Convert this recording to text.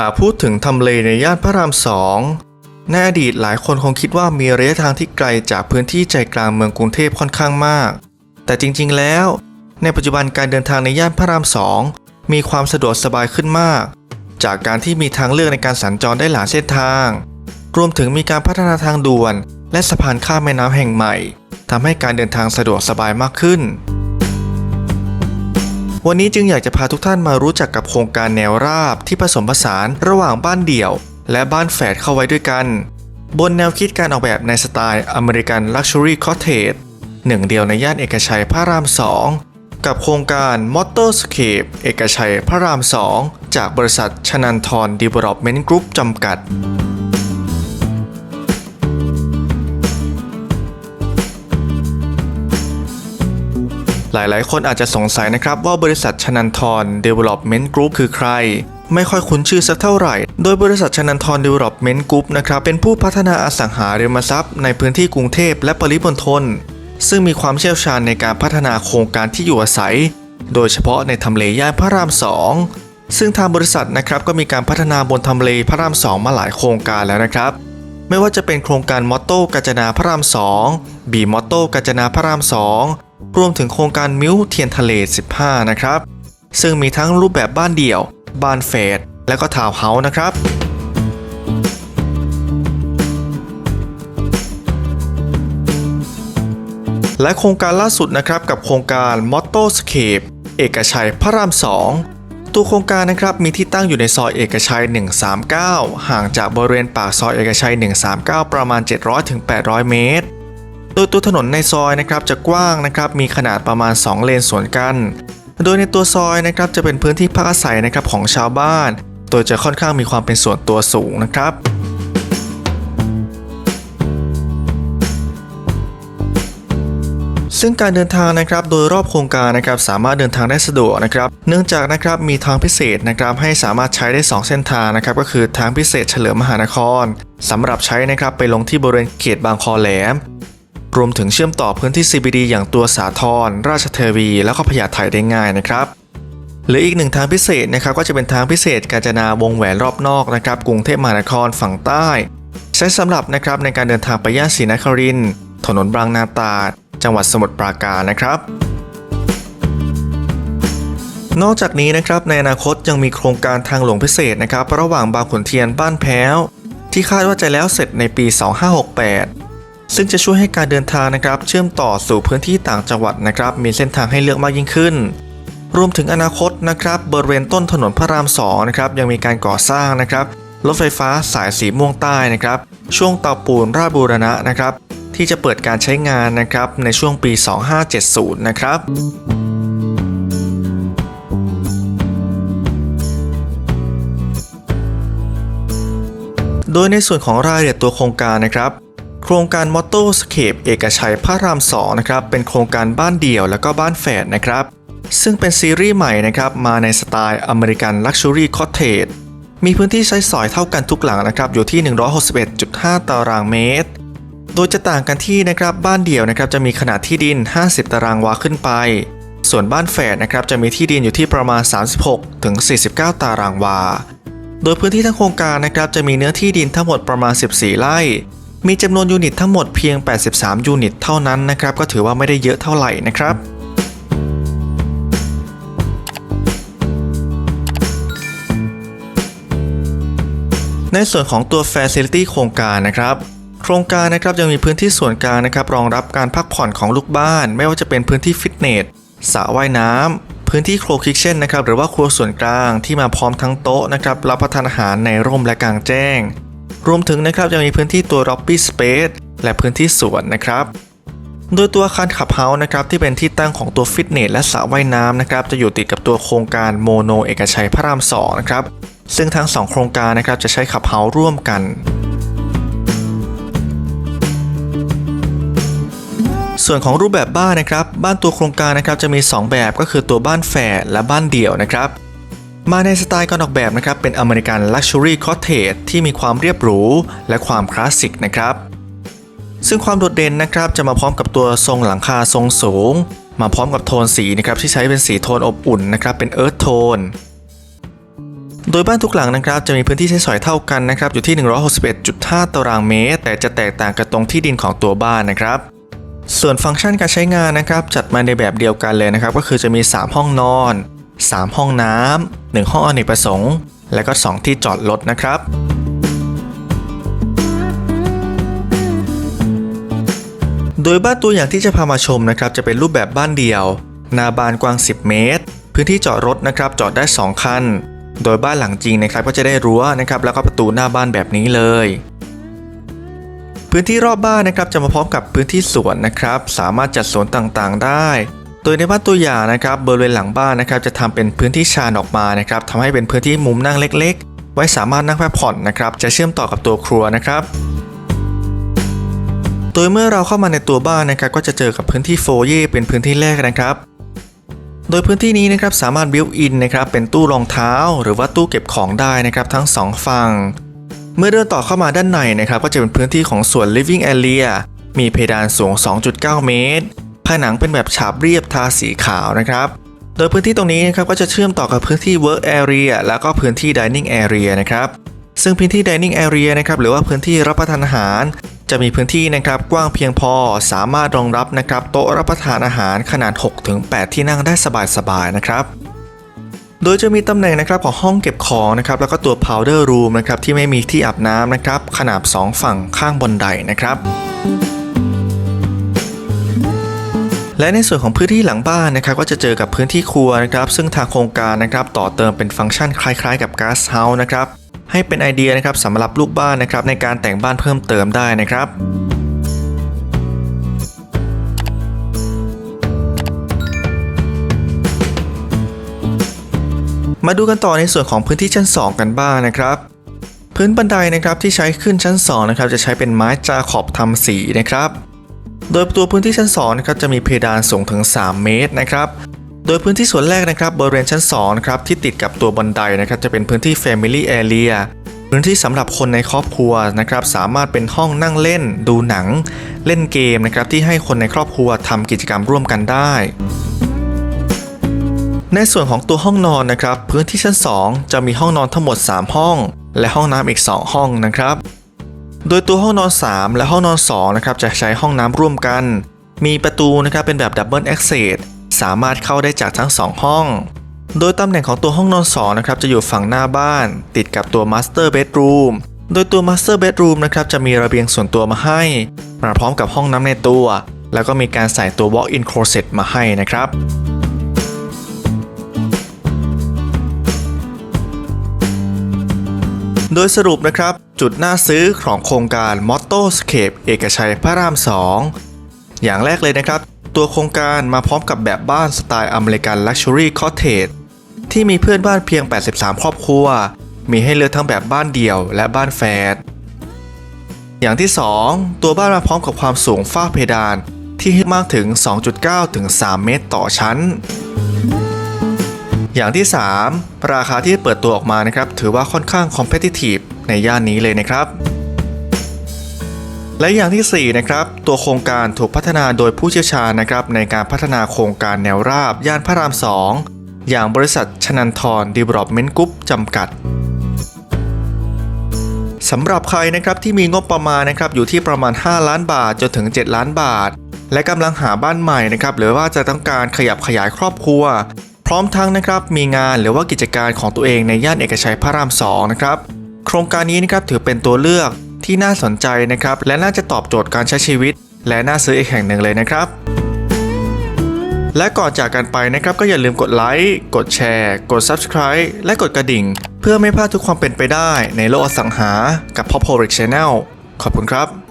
หากพูดถึงทำเลในย่านพระรามสองในอดีตหลายคนคงคิดว่ามีระยะทางที่ไกลจากพื้นที่ใจกลางเมืองกรุงเทพค่อนข้างมาก แต่จริงๆแล้ว ในปัจจุบันการเดินทางในย่านพระรามสองมีความสะดวกสบายขึ้นมาก จากการที่มีทางเลือกในการสัญจรได้หลายเส้นทาง รวมถึงมีการพัฒนาทางด่วน และสะพานข้ามแม่น้ำแห่งใหม่ทำให้การเดินทางสะดวกสบายมากขึ้น วันนี้จึงอยากจะพาทุกท่านมารู้จักกับโครงการแนวราบที่ผสมผสานระหว่างบ้านเดี่ยว และบ้านแฝดเข้าไว้ด้วยกัน บนแนวคิดการออกแบบในสไตล์อเมริกันลักชัวรี่คอ t เทจหนึ่งเดียวในย่านเอกชัยพระรามสองกับโครงการ m o t o r s c a p e เอกชัยพระรามสองจากบริษัทชนันทร Development Group จำกัด หลายๆ คนอาจจะสงสัยนะครับว่าบริษัทชนันทร Development Group คือใคร ไม่ค่อยคุ้นชื่อสักเท่าไหร่ โดยบริษัทชนันทร Development Group นะครับเป็นผู้พัฒนาอสังหาริมทรัพย์ในพื้นที่กรุงเทพและปริมณฑลซึ่งมีความเชี่ยวชาญในการพัฒนาโครงการที่อยู่อาศัย โดยเฉพาะในทำเลย่านพระรามสองซึ่งทางบริษัทนะครับก็มีการพัฒนาบนทำเลพระรามสองมาหลายโครงการแล้วนะครับ ไม่ว่าจะเป็นโครงการมอตโต้กาญจนาพระรามสองบีมอตโต้กาญจนาพระรามสอง รวมถึงโครงการมิ้วเทียนทะเล 15 นะครับ ซึ่งมีทั้งรูปแบบบ้านเดี่ยว บ้านเฟดและก็ทาวน์เฮาส์นะครับและโครงการล่าสุดนะครับกับโครงการ m o t o s c a p e เอกชัยพระราม 2 ตัวโครงการนะครับมีที่ตั้งอยู่ในซอยเอกชัย 139 ห่างจากบริเวณปากซอยเอกชัย 139 ประมาณ 700-800 เมตร โดยตัวถนนในซอยนะครับจะกว้างนะครับมีขนาดประมาณ 2 เลนสวนกัน โดยในตัวซอยนะครับจะเป็นพื้นที่พักอาศัยนะครับของชาวบ้าน โดยจะค่อนข้างมีความเป็นส่วนตัวสูงนะครับซึ่งการเดินทางนะครับโดยรอบโครงการนะครับสามารถเดินทางได้สะดวกนะครับเนื่องจากนะครับมีทางพิเศษนะครับให้สามารถใช้ได้ 2 เส้นทางนะครับก็คือทางพิเศษเฉลิมมหานครสำหรับใช้นะครับไปลงที่บริเวณเขตบางคอแหลม รวมถึงเชื่อมต่อพื้นที่ CBD อย่างตัวสาทรราชเทวี แล้วก็พญาไทได้ง่ายนะครับหรืออีกหนึ่งทางพิเศษนะครับก็จะเป็นทางพิเศษกาญจนาวงแหวนรอบนอกนะครับกรุงเทพมหานครฝั่งใต้ ใช้สำหรับนะครับในการเดินทางไปย่านศรีนครินทร์ถนนบางนาตราด จังหวัดสมุทรปราการนะครับ นอกจากนี้นะครับในอนาคตยังมีโครงการทางหลวงพิเศษนะครับระหว่างบางขุนเทียนบ้านแพ้ว ที่คาดว่าจะแล้วเสร็จในปี 2568 ซึ่งจะช่วยให้การเดินทางนะครับ เชื่อมต่อสู่พื้นที่ต่างจังหวัดนะครับ มีเส้นทางให้เลือกมากยิ่งขึ้น รวมถึงอนาคตนะครับบริเวณต้นถนนพระราม2นะครับยังมีการก่อสร้างนะครับรถไฟฟ้าสายสีม่วงใต้นะครับ ช่วงเตาปูนราชบูรณะนะครับ ที่จะเปิดการใช้งานนะครับในช่วงปี 2570 นะครับโดยในส่วนของรายละเอียดตัวโครงการนะครับ โครงการมอ t o s c a p e เอกชัยพระราม2นะครับเป็นโครงการบ้านเดี่ยวและก็บ้านแฝดนะครับ ซึ่งเป็นซีรีส์ใหม่นะครับมาในสไตล์อเมริกันลักชัวรี่คอ t เทจมีพื้นที่ใช้สอยเท่ากันทุกหลังนะครับอยู่ที่ 161.5 ตารางเมตร โดยจะต่างกันที่นะครับบ้านเดี่ยวนะครับจะมีขนาดที่ดิน 50 ตารางวาขึ้นไป ส่วนบ้านแฝดนะครับจะมีที่ดินอยู่ที่ประมาณ 36ถึง49 ตารางวา โดยพื้นที่ทั้งโครงการนะครับจะมีเนื้อที่ดินทั้งหมดประมาณ 14 ไร่ มีจำนวนยูนิตทั้งหมดเพียง 83 ยูนิตเท่านั้นนะครับ ก็ถือว่าไม่ได้เยอะเท่าไหร่นะครับในส่วนของตัว Facility โครงการนะครับ โครงการนะครับยังมีพื้นที่ส่วนกลางนะครับ รองรับการพักผ่อนของลูกบ้าน ไม่ว่าจะเป็นพื้นที่ฟิตเนสสระว่ายน้ำพื้นที่โครคิกเช่นนะครับหรือว่าครัวส่วนกลางที่มาพร้อมทั้งโต๊ะนะครับรับประทานอาหารในร่มและกลางแจ้ง รวมถึงนะครับยังมีพื้นที่ตัว Lobby Space และพื้นที่สวนนะครับ โดยตัวอาคารขับเฮาส์นะครับที่เป็นที่ตั้งของตัวฟิตเนสและสระว่ายน้ำนะครับจะอยู่ติดกับตัวโครงการโมโนเอกชัยพระราม2นะครับซึ่งทั้ง 2 โครงการนะครับจะใช้ขับเฮาส์ร่วมกันส่วนของรูปแบบบ้านนะครับ บ้านตัวโครงการนะครับจะมี 2 แบบก็คือตัวบ้านแฝดและบ้านเดี่ยวนะครับ มาในสไตล์การออกแบบนะครับ เป็นอเมริกันลักชัวรี่คอเทจที่มีความเรียบหรู และความคลาสสิกนะครับ ซึ่งความโดดเด่นนะครับจะมาพร้อมกับตัวทรงหลังคาทรงสูง มาพร้อมกับโทนสีนะครับที่ใช้เป็นสีโทนอบอุ่นนะครับเป็นเอิร์ธโทนโดยบ้านทุกหลังนะครับจะมีพื้นที่ใช้สอยเท่ากันนะครับอยู่ที่ 161.5 ตารางเมตร แต่จะแตกต่างกันตรงที่ดินของตัวบ้านนะครับ ส่วนฟังก์ชันการใช้งานนะครับจัดมาในแบบเดียวกันเลยนะครับก็คือจะมี 3 ห้องนอน 3 ห้องน้ำ1 ห้องอเนกประสงค์ และก็ 2 ที่จอดรถนะครับโดยบ้านตัวอย่างที่จะพามาชมนะครับจะเป็นรูปแบบบ้านเดี่ยว หน้าบานกว้าง 10 เมตร พื้นที่จอดรถนะครับจอดได้ 2 คัน โดยบ้านหลังจริงนะครับก็จะได้รั้วนะครับแล้วก็ประตูหน้าบ้านแบบนี้เลย พื้นที่รอบบ้านนะครับจะมาพร้อมกับพื้นที่สวนนะครับ สามารถจัดสวนต่างๆได้ โดยในบ้านตัวอย่างนะครับบริเวณหลังบ้านนะครับจะทำเป็นพื้นที่ชานออกมานะครับทำให้เป็นพื้นที่มุมนั่งเล็ก ๆ ไว้สามารถนั่งพักผ่อนนะครับจะเชื่อมต่อกับตัวครัวนะครับโดยเมื่อเราเข้ามาในตัวบ้านนะครับก็จะเจอกับพื้นที่โฟเย่เป็นพื้นที่แรกนะครับ โดยพื้นที่นี้นะครับสามารถบิวอินนะครับเป็นตู้รองเท้า หรือว่าตู้เก็บของได้นะครับทั้งสองฝั่งเมื่อเดินต่อเข้ามาด้านในนะครับก็จะเป็นพื้นที่ของส่วน living area มีเพดานสูง 2.9 เมตร ผนังเป็นแบบฉาบเรียบทาสีขาวนะครับ โดยพื้นที่ตรงนี้นะครับก็จะเชื่อมต่อกับพื้นที่ work area แล้วก็พื้นที่ dining area นะครับซึ่งพื้นที่ dining area นะครับหรือว่าพื้นที่รับประทานอาหาร จะมีพื้นที่นะครับกว้างเพียงพอสามารถรองรับนะครับโต๊ะรับประทานอาหารขนาด 6-8 ที่นั่งได้สบายๆนะครับโดยจะมีตำแหน่งนะครับของห้องเก็บของนะครับแล้วก็ตัว powder room นะครับที่ไม่มีที่อาบน้ำนะครับขนาด2ฝั่งข้างบนไดนะครับ และในส่วนของพื้นที่หลังบ้านนะครับก็จะเจอกับพื้นที่ครัวนะครับซึ่งทางโครงการนะครับต่อเติมเป็นฟังก์ชันคล้ายๆ กับ Gas House นะครับให้เป็นไอเดียนะครับสำหรับลูกบ้านนะครับในการแต่งบ้านเพิ่มเติมได้นะครับมาดูกันต่อในส่วนของพื้นที่ชั้น 2 กันบ้างนะครับ พื้นบันไดนะครับที่ใช้ขึ้นชั้น2นะครับจะใช้เป็นไม้จาขอบทำสีนะครับ โดยตัวพื้นที่ชั้น2นะครับจะมีเพดานสูงถึง 3 เมตรนะครับโดยพื้นที่ส่วนแรกนะครับบริเวณชั้น2นะครับที่ติดกับตัวบันไดนะครับจะเป็นพื้นที่ Family Area พื้นที่สำหรับคนในครอบครัวนะครับสามารถเป็นห้องนั่งเล่น ดูหนัง เล่นเกมนะครับที่ให้คนในครอบครัวทำกิจกรรมร่วมกันได้ ในส่วนของตัวห้องนอนนะครับพื้นที่ชั้น 2 จะมีห้องนอนทั้งหมด 3 ห้อง และห้องน้ำอีก 2 ห้องนะครับ โดยตัวห้องนอน 3 และห้องนอน2นะครับจะใช้ห้องน้ำร่วมกัน มีประตูนะครับเป็นแบบดับเบิลแอคเซสสามารถเข้าได้จากทั้ง 2 ห้อง โดยตำแหน่งของตัวห้องนอน 2 นะครับจะอยู่ฝั่งหน้าบ้าน ติดกับตัวมาสเตอร์เบดรูมโดยตัวมาสเตอร์เบดรูมนะครับจะมีระเบียงส่วนตัวมาให้ มาพร้อมกับห้องน้ำในตัว แล้วก็มีการใส่ตัว walk-in closet มาให้นะครับโดยสรุปนะครับ จุดน่าซื้อของโครงการ Motto Scape เอกชัยพระราม 2 อย่างแรกเลยนะครับ ตัวโครงการมาพร้อมกับแบบบ้านสไตล์อเมริกัน Luxury Cottage ที่มีเพื่อนบ้านเพียง 83 ครอบครัว มีให้เลือกทั้งแบบบ้านเดี่ยวและบ้านแฝดอย่างที่ 2 ตัวบ้านมาพร้อมกับความสูงฝ้าเพดานที่ให้มากถึง 2.9 ถึง 3 เมตรต่อชั้น อย่างที่ 3 ราคาที่เปิดตัวออกมานะครับ ถือว่าค่อนข้าง competitive ในย่านนี้เลยนะครับ และอย่างที่ 4 นะครับ ตัวโครงการถูกพัฒนาโดยผู้เชี่ยวชาญนะครับในการพัฒนาโครงการแนวราบ ย่านพระราม 2 อย่างบริษัทชนันทรดีเวล็อปเมนต์กรุ๊ปจำกัดสำหรับใครนะครับที่มีงบประมาณนะครับอยู่ที่ประมาณ 5 ล้านบาทจนถึง 7 ล้านบาท และกำลังหาบ้านใหม่นะครับหรือว่าจะต้องการขยับขยายครอบครัว พร้อมทั้งนะครับมีงานหรือว่ากิจการของตัวเองในย่านเอกชัยพระราม2นะครับ โครงการนี้นะครับถือเป็นตัวเลือกที่น่าสนใจนะครับ และน่าจะตอบโจทย์การใช้ชีวิต และน่าซื้ออีกแห่งหนึ่งเลยนะครับ และก่อนจากกันไปนะครับ ก็อย่าลืมกดไลค์กดแชร์ กด Subscribe และกดกระดิ่ง เพื่อไม่พลาดทุกความเป็นไปได้ในโลกอสังหา กับ Pop Channel ขอบคุณครับ